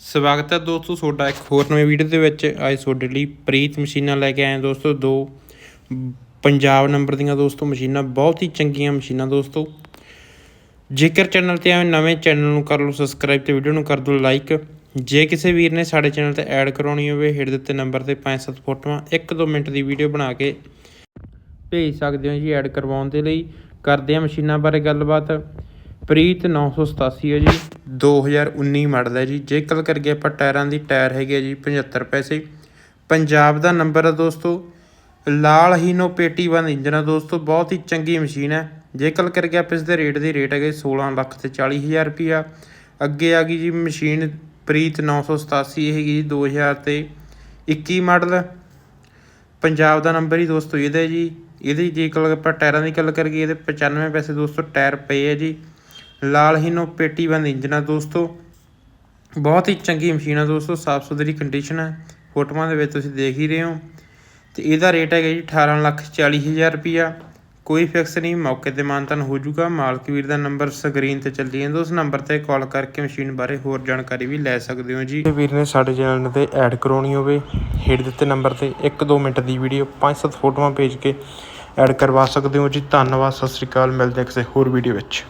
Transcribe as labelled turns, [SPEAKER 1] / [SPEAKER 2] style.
[SPEAKER 1] ਸਵਾਗਤ ਹੈ ਦੋਸਤੋ ਤੁਹਾਡਾ ਇੱਕ ਹੋਰ ਨਵੇਂ ਵੀਡੀਓ ਦੇ ਵਿੱਚ। ਅੱਜ ਤੁਹਾਡੇ ਲਈ ਪ੍ਰੀਤ ਮਸ਼ੀਨਾਂ ਲੈ ਕੇ ਆਏ ਹਾਂ ਦੋਸਤੋ, ਦੋ ਪੰਜਾਬ ਨੰਬਰ ਦੀਆਂ ਦੋਸਤੋ ਮਸ਼ੀਨਾਂ, ਬਹੁਤ ਹੀ ਚੰਗੀਆਂ ਮਸ਼ੀਨਾਂ ਦੋਸਤੋ। ਜੇਕਰ ਚੈਨਲ ਤੇ ਆਏ ਨਵੇਂ ਚੈਨਲ ਨੂੰ ਕਰ ਲਓ ਸਬਸਕ੍ਰਾਈਬ ਤੇ ਵੀਡੀਓ ਨੂੰ ਕਰ ਦਿਓ ਲਾਈਕ ਜੇ ਕਿਸੇ ਵੀਰ ਨੇ ਸਾਡੇ ਚੈਨਲ ਤੇ ਐਡ ਕਰਾਉਣੀ ਹੋਵੇ, ਹੇਠ ਦਿੱਤੇ ਨੰਬਰ ਤੇ 5-7 ਫੋਟੋਆਂ 1-2 ਮਿੰਟ ਦੀ ਵੀਡੀਓ ਬਣਾ ਕੇ ਭੇਜ ਸਕਦੇ ਹੋ ਜੀ ਐਡ ਕਰਵਾਉਣ ਦੇ ਲਈ। ਕਰਦੇ ਹਾਂ ਮਸ਼ੀਨਾਂ ਬਾਰੇ ਗੱਲਬਾਤ। ਪ੍ਰੀਤ 987 ਹੈ ਜੀ। 2019 ਮਾਡਲ ਹੈ ਜੀ। ਜੇ ਗੱਲ ਕਰੀਏ ਆਪਾਂ ਟਾਇਰਾਂ ਦੀ, ਟਾਇਰ ਹੈਗੇ ਆ ਜੀ 75 ਪੈਸੇ। ਪੰਜਾਬ ਦਾ ਨੰਬਰ ਹੈ ਦੋਸਤੋ। ਲਾਲ ਹੀਨੋ ਪੇਟੀ ਬੰਦ ਇੰਜਨ ਹੈ ਦੋਸਤੋ। ਬਹੁਤ ਹੀ ਚੰਗੀ ਮਸ਼ੀਨ ਹੈ। ਜੇ ਗੱਲ ਕਰੀਏ ਆਪਾਂ ਇਸ ਦੇ ਰੇਟ ਦੀ, ਰੇਟ ਹੈਗੇ 16 ਲੱਖ ਤੇ 40 ਹਜ਼ਾਰ ਰੁਪਿਆ ਅੱਗੇ ਆ ਗਈ ਜੀ ਮਸ਼ੀਨ ਪ੍ਰੀਤ 987 ਇਹ ਹੈਗੀ ਜੀ 2000 ਤੇ 21 ਮਾਡਲ। ਪੰਜਾਬ ਦਾ ਨੰਬਰ ਹੀ ਦੋਸਤੋ ਇਹਦਾ ਜੀ। ਇਹਦੀ ਜੇ ਗੱਲ ਆਪਾਂ ਟਾਇਰਾਂ ਦੀ ਗੱਲ ਕਰੀਏ, ਇਹਦੇ 95 ਪੈਸੇ ਦੋਸਤੋ ਟਾਇਰ ਪਏ ਹੈ ਜੀ। ਲਾਲ ਹੀਨੋ ਪੇਟੀ ਇੰਜਨ ਆ ਦੋਸਤੋ। ਬਹੁਤ ਹੀ ਚੰਗੀ ਮਸ਼ੀਨ ਆ ਦੋਸਤੋ, ਸਾਫ਼ ਸੁਥਰੀ ਕੰਡੀਸ਼ਨ ਹੈ ਫੋਟੋਆਂ ਦੇ ਵਿੱਚ ਤੁਸੀਂ ਦੇਖ ਹੀ ਰਹੇ ਹੋ। ਤੇ ਇਹਦਾ ਰੇਟ ਹੈਗਾ ਜੀ 18 ਲੱਖ 40 ਹਜ਼ਾਰ ਰੁਪਿਆ ਕੋਈ ਫਿਕਸ ਨਹੀਂ, ਮੌਕੇ ਤੇ ਮਾਨਤਨ ਹੋ ਜਾਊਗਾ। ਮਾਲਕ ਵੀਰ ਦਾ ਨੰਬਰ ਸਕਰੀਨ ਤੇ ਚੱਲੀ ਜਾਂਦਾ ਉਸ ਨੰਬਰ ਤੇ ਕਾਲ ਕਰਕੇ ਮਸ਼ੀਨ ਬਾਰੇ ਹੋਰ ਜਾਣਕਾਰੀ ਵੀ ਲੈ ਸਕਦੇ ਹੋ ਜੀ। ਵੀਰ ਨੇ ਸਾਡੇ ਚੈਨਲ ਤੇ ਐਡ ਕਰਾਉਣੀ ਹੋਵੇ, ਹੇਠ ਦਿੱਤੇ ਨੰਬਰ ਤੇ 1-2 ਮਿੰਟ ਦੀ ਵੀਡੀਓ 5-7 ਫੋਟੋਆਂ ਭੇਜ ਕੇ ਐਡ ਕਰਵਾ ਸਕਦੇ ਹੋ ਜੀ। ਧੰਨਵਾਦ, ਸਤਿ ਸ੍ਰੀ ਅਕਾਲ, ਮਿਲਦੇ ਕਿਸੇ ਹੋਰ ਵੀਡੀਓ ਵਿੱਚ।